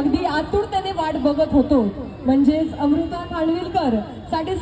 अगदी आतुरतेने वाट बघत होतो. म्हणजेच अमृता खानविलकरसाठी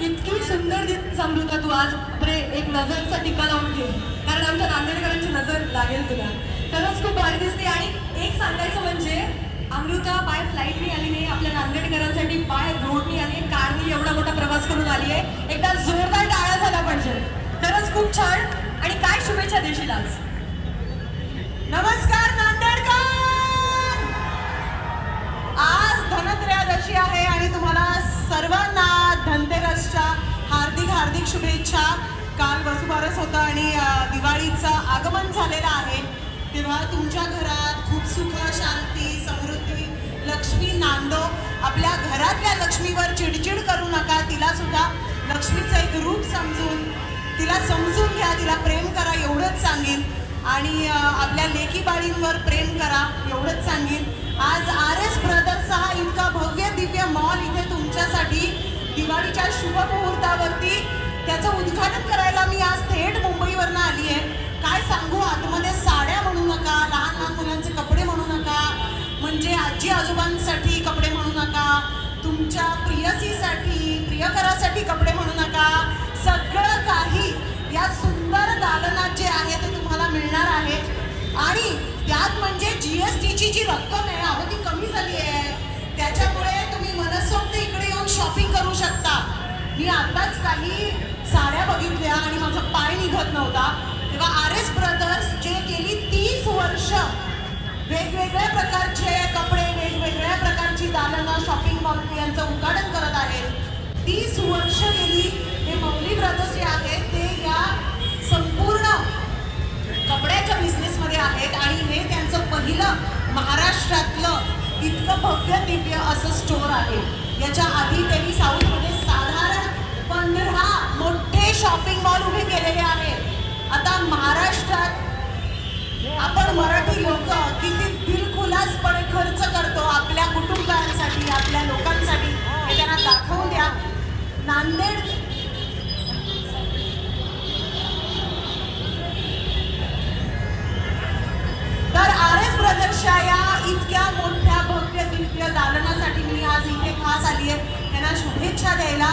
इतकी सुंदर दिसतेस अमृता तू आज? बरे एक नजरचा टिका लावून घे. कारण आमच्या नांदेडकरांची नजर लागेल तुला. खरंच खूप भारी दिसते. आणि एक सांगायचं म्हणजे अमृता बाय फ्लाईटनी आली नाही आपल्या नांदेडकरांसाठी बाय रोडनी आली कारनी एवढा मोठा प्रवास करून आली आहे. एकदा जोरदार टाळा झाला पाहिजे. खरंच खूप छान. आणि काय शुभेच्छा देशील आज? नमस्कार! शुभेच्छा. काल वसुबारस होतं आणि दिवाळीचं आगमन झालेलं आहे. तेव्हा तुमच्या घरात खूप सुख शांती समृद्धी लक्ष्मी नांदो. आपल्या घरातल्या लक्ष्मीवर चिडचिड करू नका. तिला सुद्धा लक्ष्मीचं एक रूप समजून तिला समजून घ्या. तिला प्रेम करा एवढंच सांगेन. आणि आपल्या लेकी बाळींवर प्रेम करा एवढंच सांगेन. आज आर एस ब्रदर्सचा हा इतका भव्य दिव्य मॉल इथे तुमच्यासाठी दिवाळीच्या शुभ मुहूर्तावरती त्याचं उद्घाटन करायला मी आज थेट मुंबईवरनं आली आहे. काय सांगू आतमध्ये साड्या म्हणू नका लहान लहान मुलांचे कपडे म्हणू नका म्हणजे आजी आजोबांसाठी कपडे म्हणू नका तुमच्या प्रियसीसाठी प्रियकरासाठी कपडे म्हणू नका सगळं काही या सुंदर दालनात जे आहे ते तुम्हाला मिळणार आहे. आणि त्यात म्हणजे जी एस टीची जी रक्कम आहे अहो ती कमी झाली आहे. त्याच्यामुळे तुम्ही मनसोक्त इकडे येऊन शॉपिंग करू शकता. मी आताच काही साड्या बघितल्या आणि माझा शकत नव्हता. तेव्हा आर एस ब्रदर्स जे गेली तीस वर्ष वेगवेगळ्या प्रकारचे कपडे वेगवेगळ्या प्रकारची दालनं शॉपिंग मॉल यांचं उद्घाटन करत आहेत. तीस वर्ष गेली हे मौली ब्रदर्स जे आहेत ते या संपूर्ण कपड्याच्या बिझनेसमध्ये आहेत आणि हे त्यांचं पहिलं महाराष्ट्रातलं इतकं भव्य दिव्य असं स्टोर आहे. याच्या आधी त्यांनी साऊथमध्ये साधारण पंधरा शॉपिंग मॉल उभे केलेले आहेत. आता महाराष्ट्रात आपण मराठी लोक किती दिलखुलासपणे खर्च करतो आपल्या कुटुंबांसाठी आपल्या लोकांसाठी हे त्यांना दाखवून द्या. नांदेड तर आर एस ब्रदर्सच्या या इतक्या मोठ्या भव्य दिव्य दालनासाठी मी आज इथे खास आली आहे त्यांना शुभेच्छा द्यायला